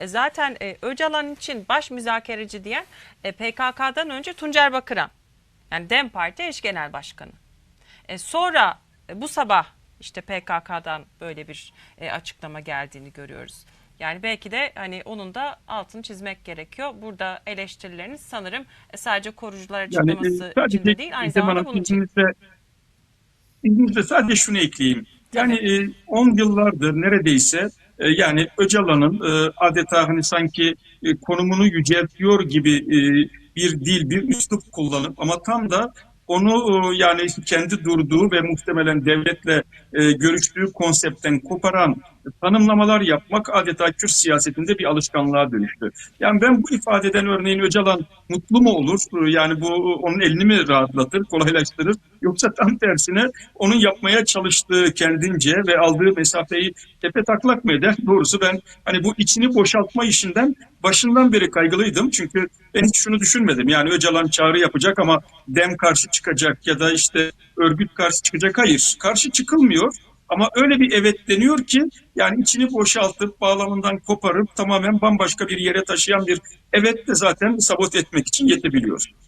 E, Zaten e, Öcalan için baş müzakereci diyen e, PKK'dan önce Tuncer Bakıran. Yani DEM Parti eş genel başkanı. E, sonra e, bu sabah işte PKK'dan böyle bir e, açıklama geldiğini görüyoruz. Yani belki de hani onun da altını çizmek gerekiyor. Burada eleştirileriniz sanırım sadece korucular Yani açıklaması e, sadece için de değil aynı zamanda bunun için. izninizle, sadece şunu ekleyeyim. Yani e, 10 yıllardır neredeyse yani Öcalan'ın e, adeta hani sanki e, konumunu yüceltiyor gibi e, bir dil, bir üslup kullanıp ama tam da onu e, yani kendi durduğu ve muhtemelen devletle e, görüştüğü konseptten koparan tanımlamalar yapmak adeta Kürt siyasetinde bir alışkanlığa dönüştü. Yani ben bu ifadeden örneğin Öcalan mutlu mu olur? Yani bu onun elini mi rahatlatır, kolaylaştırır? Yoksa tam tersine onun yapmaya çalıştığı kendince ve aldığı mesafeyi tepe taklak mı eder? Doğrusu ben hani bu içini boşaltma işinden başından beri kaygılıydım. Çünkü ben hiç şunu düşünmedim. Yani Öcalan çağrı yapacak ama dem karşı çıkacak ya da işte örgüt karşı çıkacak. Hayır, karşı çıkılmıyor. Ama öyle bir evet deniyor ki yani içini boşaltıp bağlamından koparıp tamamen bambaşka bir yere taşıyan bir evet de zaten sabote etmek için yetebiliyor.